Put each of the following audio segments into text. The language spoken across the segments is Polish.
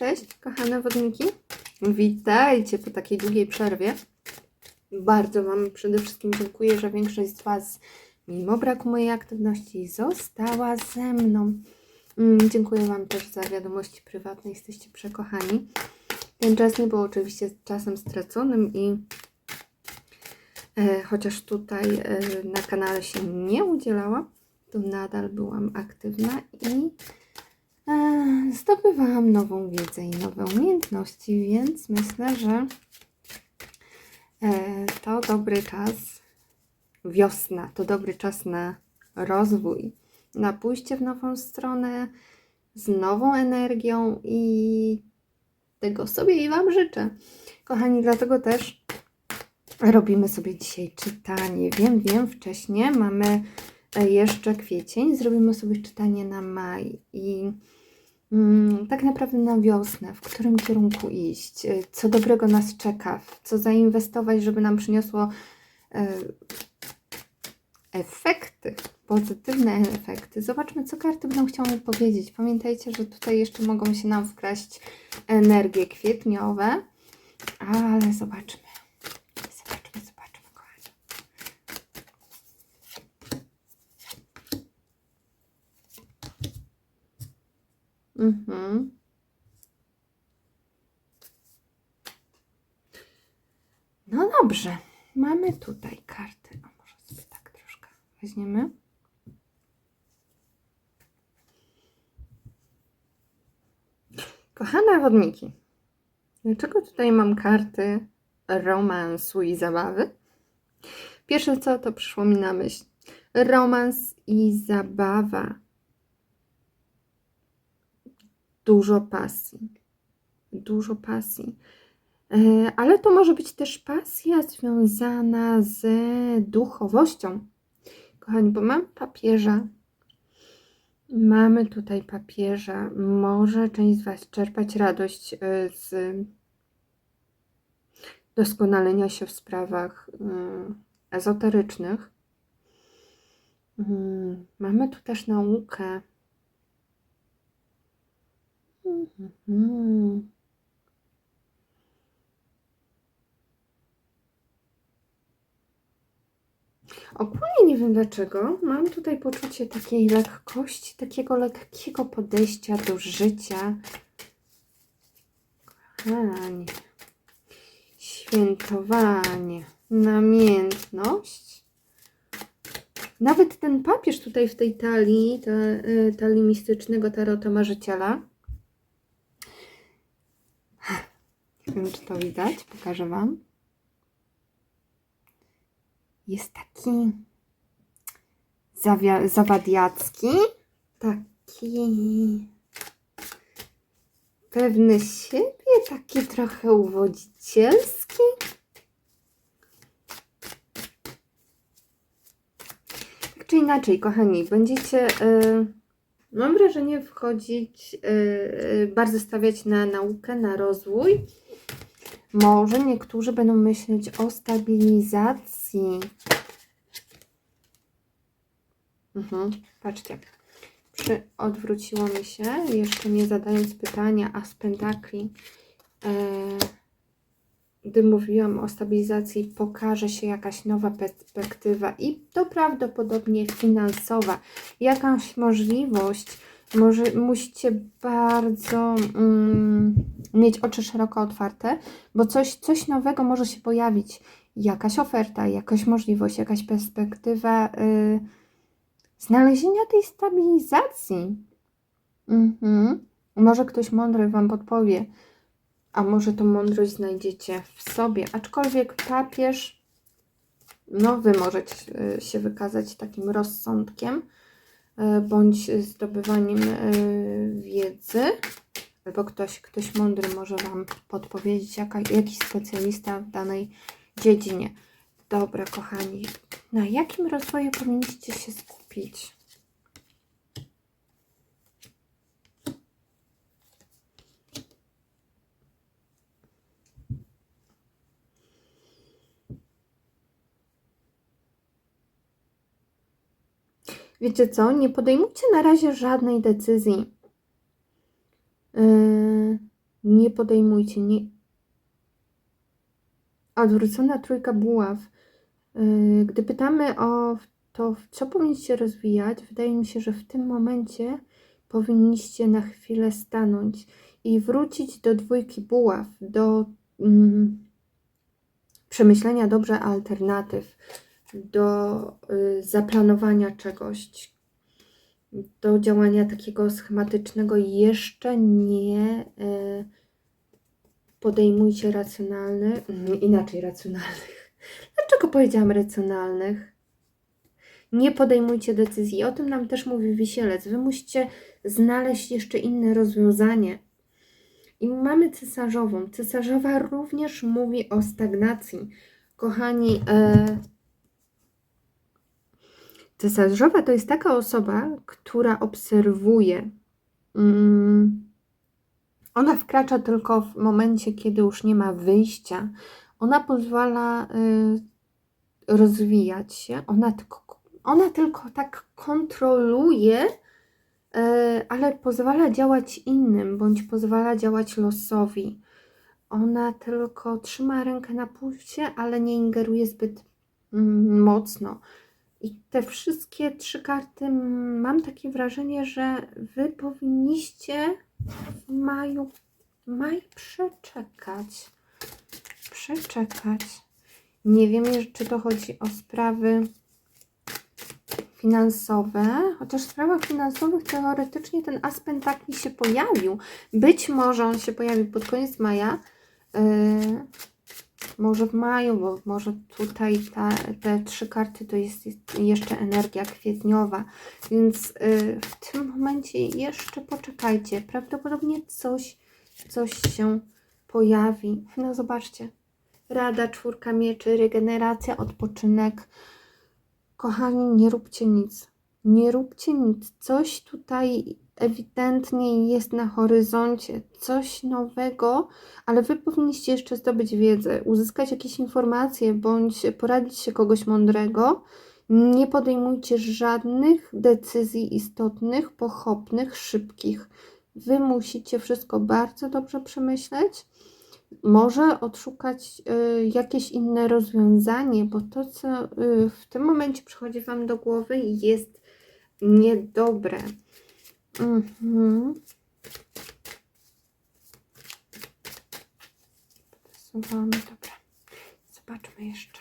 cześć, kochane wodniki. Witajcie po takiej długiej przerwie. Bardzo Wam przede wszystkim dziękuję, że większość z Was, mimo braku mojej aktywności, została ze mną. Mm, Dziękuję Wam też za wiadomości prywatne, jesteście przekochani. Ten czas nie był oczywiście czasem straconym i e, chociaż tutaj e, na kanale się nie udzielałam, to nadal byłam aktywna i zdobywałam nową wiedzę i nowe umiejętności, więc myślę, że e, to dobry czas, wiosna, to dobry czas na rozwój, na pójście w nową stronę z nową energią i tego sobie i Wam życzę. Kochani, dlatego też robimy sobie dzisiaj czytanie. Wiem, wiem, wcześniej mamy e, jeszcze kwiecień, zrobimy sobie czytanie na maj i tak naprawdę na wiosnę, w którym kierunku iść, e, co dobrego nas czeka, co zainwestować, żeby nam przyniosło e, efekty, pozytywne efekty. Zobaczmy, co karty będą chciały powiedzieć. Pamiętajcie, że tutaj jeszcze mogą się nam wkraść energie kwietniowe, ale. Zobaczmy, zobaczmy, kochani. Mhm. No dobrze, mamy tutaj karty. A może sobie tak troszkę weźmiemy. Kochane wodniki, dlaczego tutaj mam karty romansu i zabawy? Pierwsze co to przyszło mi na myśl. Romans i zabawa. Dużo pasji. Dużo pasji. E, Ale to może być też pasja związana z duchowością. Kochani, bo mam papieża. Mamy tutaj papieża. Może część z Was czerpać radość e, z doskonalenia się w sprawach e, ezoterycznych. Mm, Mamy tu też naukę. Mhm. Ogólnie nie wiem dlaczego. Mam tutaj poczucie takiej lekkości, takiego lekkiego podejścia do życia. Kochani. Świętowanie, namiętność. Nawet ten papież tutaj w tej talii, ta, y, talii mistycznego tarota marzyciela. Nie wiem, czy to widać. Pokażę Wam. Jest taki zawadiacki, taki pewny siebie, taki trochę uwodzicielski. Tak czy inaczej, kochani, będziecie, y, mam wrażenie, wchodzić, y, y, bardzo stawiać na naukę, na rozwój. Może niektórzy będą myśleć o stabilizacji. Mhm, patrzcie. Przy, odwróciło mi się, jeszcze nie zadając pytania, a z pentakli, e, gdy mówiłam o stabilizacji, pokaże się jakaś nowa perspektywa i to prawdopodobnie finansowa. Jakaś możliwość, może musicie bardzo mm, mieć oczy szeroko otwarte, bo coś, coś nowego może się pojawić. Jakaś oferta, jakaś możliwość, jakaś perspektywa y, znalezienia tej stabilizacji. Mhm. Może ktoś mądry Wam podpowie, a może tą mądrość znajdziecie w sobie. Aczkolwiek papież, no Wy możecie y, się wykazać takim rozsądkiem, y, bądź zdobywaniem y, wiedzy, albo ktoś, ktoś mądry może Wam podpowiedzieć, jaka, jakiś specjalista w danej dziedzinie. Dobra, kochani, na jakim rozwoju powinniście się skupić? Wiecie co? Nie podejmujcie na razie żadnej decyzji. Nie podejmujcie, nie. Odwrócona trójka buław. Yy, Gdy pytamy o to, co powinniście rozwijać, wydaje mi się, że w tym momencie powinniście na chwilę stanąć i wrócić do dwójki buław, do mm, przemyślenia dobrze alternatyw, do y, zaplanowania czegoś, do działania takiego schematycznego. Jeszcze nie y, podejmujcie racjonalnych, mm, inaczej racjonalnych. Dlaczego powiedziałam racjonalnych? Nie podejmujcie decyzji. O tym nam też mówi wisielec. Wy musicie znaleźć jeszcze inne rozwiązanie. I mamy cesarzową. Cesarzowa również mówi o stagnacji. Kochani, e... cesarzowa to jest taka osoba, która obserwuje. Mm. Ona wkracza tylko w momencie, kiedy już nie ma wyjścia. Ona pozwala y, rozwijać się. Ona tylko, ona tylko tak kontroluje E, ale pozwala działać innym, bądź pozwala działać losowi. Ona tylko trzyma rękę na pulsie, ale nie ingeruje zbyt mm, mocno. I te wszystkie trzy karty, mam takie wrażenie, że wy powinniście maju, maj przeczekać. Przeczekać. Nie wiem, czy to chodzi o sprawy finansowe, chociaż w sprawach finansowych teoretycznie ten as pentakli się pojawił. Być może on się pojawi pod koniec maja, yy, może w maju, bo może tutaj ta, te trzy karty to jest, jeszcze energia kwietniowa, więc yy, w tym momencie jeszcze poczekajcie. Prawdopodobnie coś, coś się pojawi. No zobaczcie. Rada, czwórka mieczy, regeneracja, odpoczynek, Kochani, nie róbcie nic. Nie róbcie nic. Coś tutaj ewidentnie jest na horyzoncie, coś nowego, ale wy powinniście jeszcze zdobyć wiedzę, uzyskać jakieś informacje bądź poradzić się kogoś mądrego. Nie podejmujcie żadnych decyzji istotnych, pochopnych, szybkich. Wy musicie wszystko bardzo dobrze przemyśleć może odszukać y, jakieś inne rozwiązanie, bo to, co y, w tym momencie przychodzi Wam do głowy, jest niedobre. Mhm. Zsuwamy, dobra. Zobaczmy jeszcze.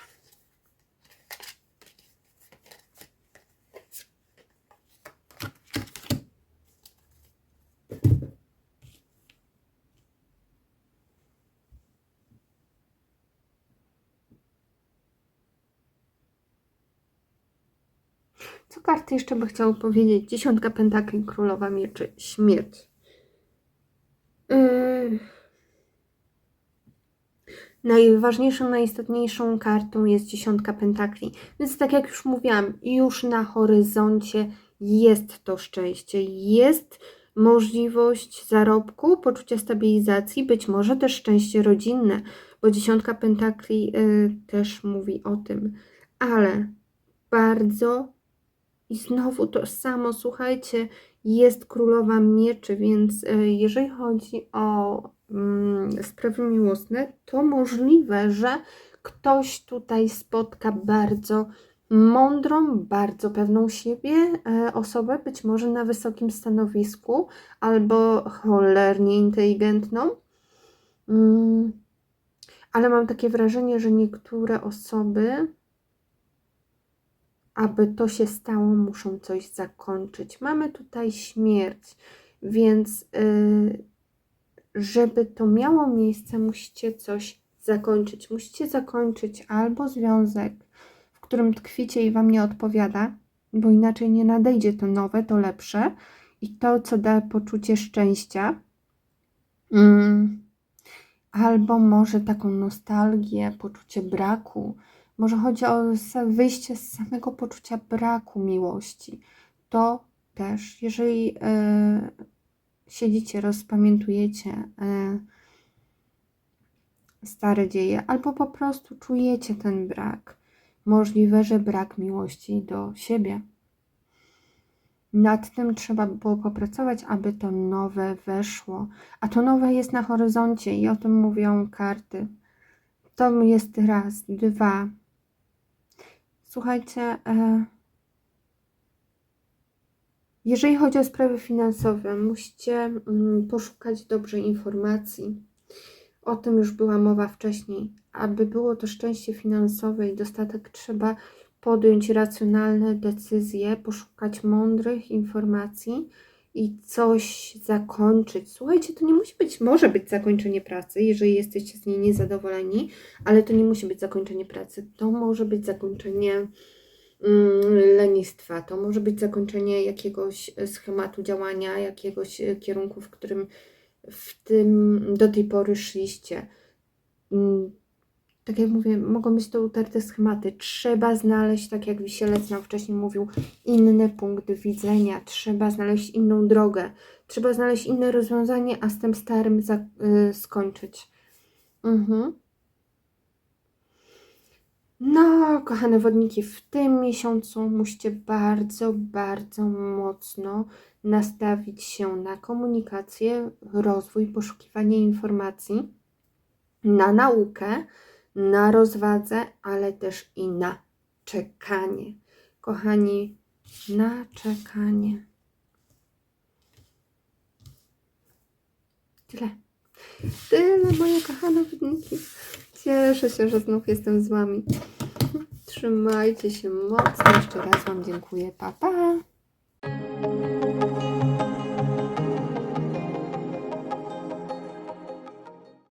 Co karty jeszcze by chciały powiedzieć? Dziesiątka pentakli, królowa mieczy, śmierć. Yy... Najważniejszą, najistotniejszą kartą jest dziesiątka pentakli. Więc tak jak już mówiłam, już na horyzoncie jest to szczęście, jest możliwość zarobku, poczucia stabilizacji, być może też szczęście rodzinne, bo dziesiątka pentakli yy, też mówi o tym, ale bardzo i znowu to samo, słuchajcie, jest królowa mieczy, więc e, jeżeli chodzi o mm, sprawy miłosne, to możliwe, że ktoś tutaj spotka bardzo mądrą, bardzo pewną siebie e, osobę, być może na wysokim stanowisku, albo cholernie inteligentną. Mm, ale mam takie wrażenie, że niektóre osoby aby to się stało, muszą coś zakończyć. Mamy tutaj śmierć, więc yy, żeby to miało miejsce, musicie coś zakończyć. Musicie zakończyć albo związek, w którym tkwicie i Wam nie odpowiada, bo inaczej nie nadejdzie to nowe, to lepsze i to, co da poczucie szczęścia. Yy, albo może taką nostalgię, poczucie braku, może chodzi o wyjście z samego poczucia braku miłości. To też, jeżeli y, siedzicie, rozpamiętujecie y, stare dzieje, albo po prostu czujecie ten brak, możliwe, że brak miłości do siebie. Nad tym trzeba było popracować, aby to nowe weszło. A to nowe jest na horyzoncie i o tym mówią karty. To jest raz, dwa. Słuchajcie, e, jeżeli chodzi o sprawy finansowe, musicie mm, poszukać dobrze informacji. O tym już była mowa wcześniej. Aby było to szczęście finansowe i dostatek, trzeba podjąć racjonalne decyzje, poszukać mądrych informacji i coś zakończyć. Słuchajcie, to nie musi być, może być zakończenie pracy, jeżeli jesteście z niej niezadowoleni, ale to nie musi być zakończenie pracy. To może być zakończenie mm, lenistwa, to może być zakończenie jakiegoś e, schematu działania, jakiegoś e, kierunku, w którym w tym do tej pory szliście. Tak jak mówię, mogą być to utarte schematy. Trzeba znaleźć, tak jak Wisielec nam wcześniej mówił, inny punkt widzenia. Trzeba znaleźć inną drogę. Trzeba znaleźć inne rozwiązanie, a z tym starym za, y, skończyć. Mhm. No, kochane wodniki, w tym miesiącu musicie bardzo, bardzo mocno nastawić się na komunikację, rozwój, poszukiwanie informacji, na naukę, na rozwadze, ale też i na czekanie. Kochani, na czekanie. Tyle. Tyle, moje kochane wodniki. Cieszę się, że znów jestem z Wami. Trzymajcie się mocno. Jeszcze raz Wam dziękuję. Pa, pa.